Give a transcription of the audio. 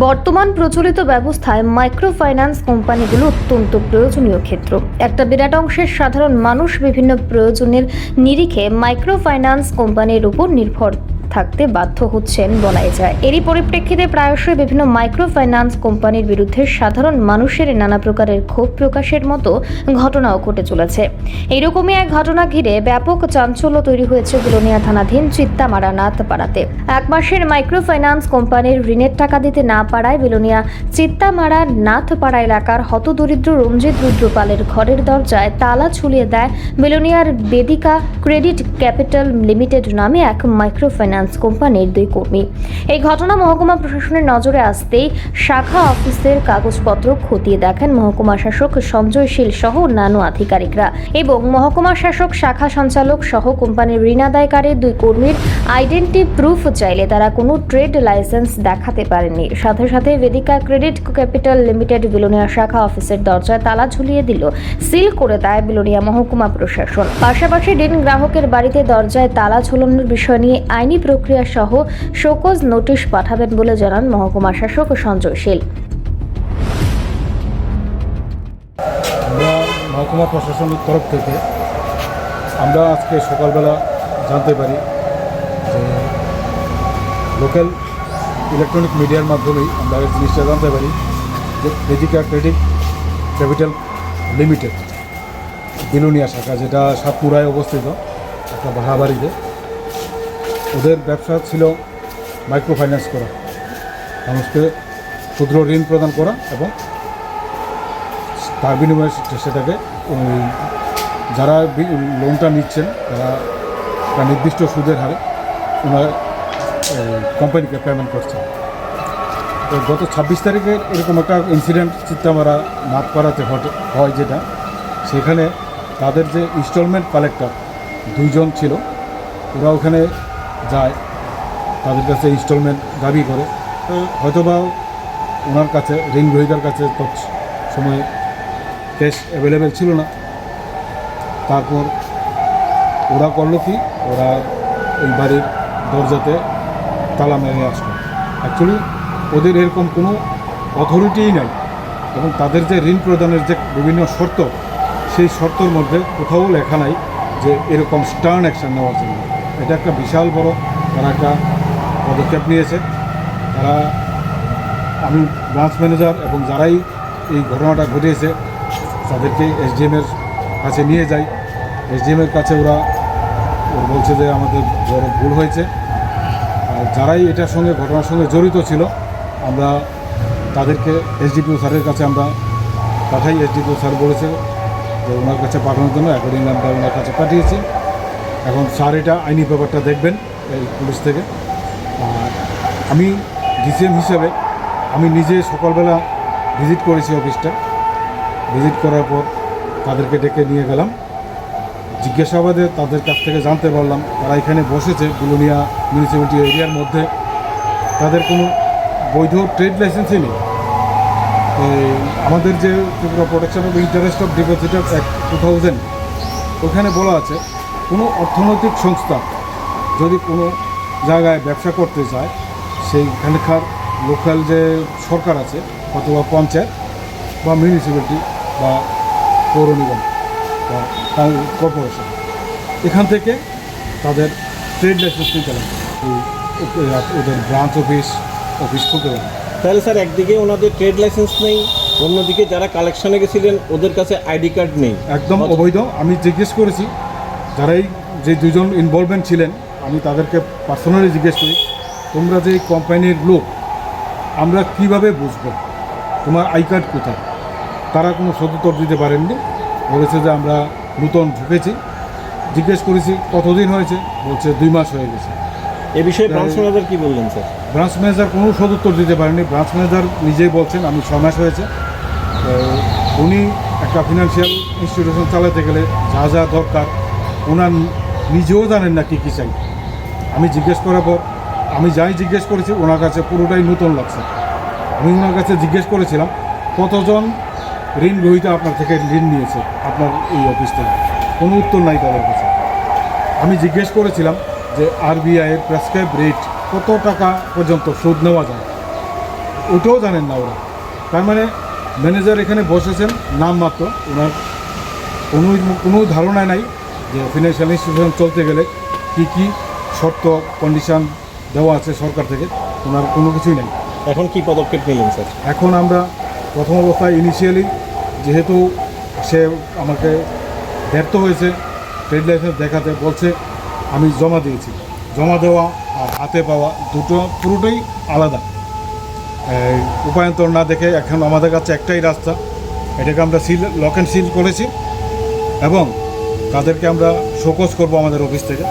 বর্তমান প্রচলিত ব্যবস্থায় মাইক্রো ফাইন্যান্স কোম্পানিগুলো অত্যন্ত প্রয়োজনীয় ক্ষেত্র। একটা বিরাট অংশের সাধারণ মানুষ বিভিন্ন প্রয়োজনের নিরিখে মাইক্রো ফাইন্যান্স কোম্পানির উপর নির্ভর। থাকতে বাধ্য হচ্ছেন বলাই যায়। এরই পরিপ্রেক্ষিতে প্রায়শই বিভিন্ন মাইক্রো ফাইন্যান্স কোম্পানির বিরুদ্ধে সাধারণ মানুষের নানা প্রকারের ক্ষোভ প্রকাশের মতো ঘটনাও ঘটে চলেছে। এইরকমই এক ঘটনা ঘিরে ব্যাপক চাঞ্চল্য তৈরি হয়েছে বিলোনিয়া থানাধীন চিত্তামারা নাথপাড়াতে। এক মাসের মাইক্রো ফাইন্যান্স কোম্পানির ঋণের টাকা দিতে না পারায় বিলোনিয়া চিত্তামারা নাথপাড়া এলাকার হতদরিদ্র রঞ্জিত রুদ্রপালের ঘরের দরজায় তালা ঝুলিয়ে দেয় বিলোনিয়ার বেদিকা ক্রেডিট ক্যাপিটাল লিমিটেড নামে এক মাইক্রো ফাইন্যান্স কোম্পানির দুই কর্মী। এই ঘটনা মহকুমা প্রশাসনের নজরে আসতেই শাখা অফিসের কাগজপত্র খতিয়ে দেখেন মহকুমা শাসক সঞ্জয় শীল সহ অন্যান্য আধিকারিকরা এবং মহকুমা শাসক, শাখা সঞ্চালক সহ কোম্পানির ঋণাদায়কারীর দুই কর্মীর আইডেন্টি প্রুফ চাইলে তারা কোনো ট্রেড লাইসেন্স দেখাতে পারেননি। সাথে সাথে Vedika credit capital limited Belonia শাখা অফিসের দরজায় তালা ঝুলিয়ে দিল, সিল করে দেয় বিলোনিয়া মহকুমা প্রশাসন। পাশাপাশি ঋণ গ্রাহকের বাড়িতে দরজায় তালা ঝুলানোর বিষয় নিয়ে আইনি প্রক্রিয়া সহ শোকজ নোটিশ পাঠাবেন বলে জানান মহকুমা শাসক সঞ্জয় শীল। মহকুমা প্রশাসনের তরফ থেকে আমরা আজকে সকালবেলা জানতে পারি যে লোকাল ইলেকট্রনিক মিডিয়ার মাধ্যমেই আমরা জিনিসটা জানতে পারি যে Vedika credit capital limited Belonia শাখা, যেটা সাতপুরায় অবস্থিত, একটা ভাড়া বাড়িতে ওদের ব্যবসা ছিল মাইক্রো ফাইন্যান্স করা। মানুষকে ক্ষুদ্র ঋণ প্রদান করা এবং তার বিনিময়ে সেটাকে যারা লোনটা নিচ্ছেন, তারা একটা নির্দিষ্ট সুদের হারে ওনারা কোম্পানিকে পেমেন্ট করছে। তো গত ছাব্বিশ তারিখে এরকম একটা ইনসিডেন্ট চিত্তামারা ঘটে, হয় যেটা, সেখানে তাদের যে ইনস্টলমেন্ট কালেক্টর দুইজন ছিল, ওরা ওখানে যায়, তাদের কাছে ইনস্টলমেন্ট দাবি করে। হয়তোবা ওনার কাছে, ঋণ গ্রহীতার কাছে তৎ সময়ে ক্যাশ অ্যাভেলেবেল ছিল না। তারপর ওরা করল কি? ওরা এই বাড়ির দরজাতে তালা মেরে আসলো। অ্যাকচুয়ালি ওদের এরকম কোনো অথরিটিই নাই এবং তাদের যে ঋণ প্রদানের যে বিভিন্ন শর্ত, সেই শর্তর মধ্যে কোথাও লেখা নাই যে এরকম স্টার্ন অ্যাকশন নেওয়ার জন্য এটা একটা বিশাল বড় তারা একটা পদক্ষেপ নিয়েছে। তারা, আমি ব্রাঞ্চ ম্যানেজার এবং যারাই এই ঘটনাটা ঘটিয়েছে, তাদেরকে এসডিএমের কাছে নিয়ে যাই। এসডিএমের কাছে ওরা বলছে যে আমাদের বড় ভুল হয়েছে। আর যারাই এটার সঙ্গে, ঘটনার সঙ্গে জড়িত ছিল, আমরা তাদেরকে এসডিপিও স্যারের কাছে আমরা পাঠাই। এসডিপিও স্যার বলেছে যে ওনার কাছে পাঠানোর জন্য অ্যাকর্ডিং আমরা ওনার কাছে পাঠিয়েছি। এখন স্যার এটা আইনি ব্যাপারটা দেখবেন এই পুলিশ থেকে। আর আমি ডিসিএম হিসেবে আমি নিজে সকালবেলা ভিজিট করেছি অফিসটা। ভিজিট করার পর তাদেরকে ডেকে নিয়ে গেলাম। জিজ্ঞাসাবাদে তাদের কাছ থেকে জানতে পারলাম, তারা এখানে বসেছে বুলুনিয়া মিউনিসিপ্যালিটি এরিয়ার মধ্যে। তাদের কোনো বৈধ ট্রেড লাইসেন্সই নেই। আমাদের যে Tripura protection of interest of depositor act two thousand, ওখানে বলা আছে কোনো অর্থনৈতিক সংস্থা যদি কোনো জায়গায় ব্যবসা করতে চায় সেইখানকার লোকাল যে সরকার আছে অথবা পঞ্চায়েত বা মিউনিসিপ্যালিটি বা পৌর নিগম বা টাউন কর্পোরেশন এখান থেকে তাদের ট্রেড লাইসেন্স নিতে লাগবে ওদের ব্রাঞ্চ অফিস অফিস খুলতে লাগবে তাহলে স্যার একদিকে ওনাদের ট্রেড লাইসেন্স নেই অন্যদিকে যারা কালেকশনে গেছিলেন ওদের কাছে আইডি কার্ড নেই। একদম অবৈধ। আমি জিজ্ঞেস করেছি যারাই যে দুজন ইনভলভমেন্ট ছিলেন আমি তাদেরকে পার্সোনালি জিজ্ঞেস করি তোমরা যে কোম্পানির লোক আমরা কীভাবে বুঝব তোমার আই কার্ড কোথায়? তারা কোনো সদুত্তর দিতে পারেননি বলেছে যে আমরা নূতন ঢুকেছি। জিজ্ঞেস করেছি কতদিন হয়েছে? বলছে দুই মাস হয়ে গেছে। এ বিষয়ে ব্রাঞ্চ ম্যানেজার কী বললেন স্যার? ব্রাঞ্চ ম্যানেজার কোনো সদুত্তর দিতে পারেনি ব্রাঞ্চ ম্যানেজার নিজেই বলছেন আমি ছ মাস হয়েছে। তো উনি একটা ফিনান্সিয়াল ইনস্টিটিউশন চালাতে গেলে যা যা দরকার ওনার নিজেও জানেন না কী কী চাই। আমি জিজ্ঞেস করার পর, আমি যাই জিজ্ঞেস করেছি, ওনার কাছে পুরোটাই নতুন লাগছে। আমি ওনার কাছে জিজ্ঞেস করেছিলাম, কতজন ঋণ গ্রহীতা আপনার থেকে ঋণ নিয়েছে আপনার এই অফিস থেকে কোনো উত্তর নাই তাদের কাছে। আমি জিজ্ঞেস করেছিলাম যে আরবিআইয়ের প্রেসক্রাইব রেট কত টাকা পর্যন্ত সুদ নেওয়া যায়? ওটাও জানেন না ওরা। তার মানে ম্যানেজার এখানে বসেছেন নামমাত্র ওনার কোনো কোনো ধারণা নাই। যে ফিনান্সিয়াল ইনস্টিটিউশন চলতে গেলে কি কি শর্ত কন্ডিশন দেওয়া আছে সরকার থেকে ওনার কোনো কিছুই নেই। এখন কি পদক্ষেপ নিলেন স্যার? এখন আমরা প্রথম অবস্থায় ইনিশিয়ালি যেহেতু সে আমাকে ব্যর্থ হয়েছে ট্রেড লাইসেন্স দেখাতে বলছে আমি জমা দিয়েছি। জমা দেওয়া আর হাতে পাওয়া দুটো পুরোটাই আলাদা। উপায়ন্তর না দেখে এখন আমাদের কাছে একটাই রাস্তা এটাকে আমরা সিল লক অ্যান্ড সিল করেছি এবং তাদেরকে আমরা শোকজ করব আমাদের অফিস থেকে।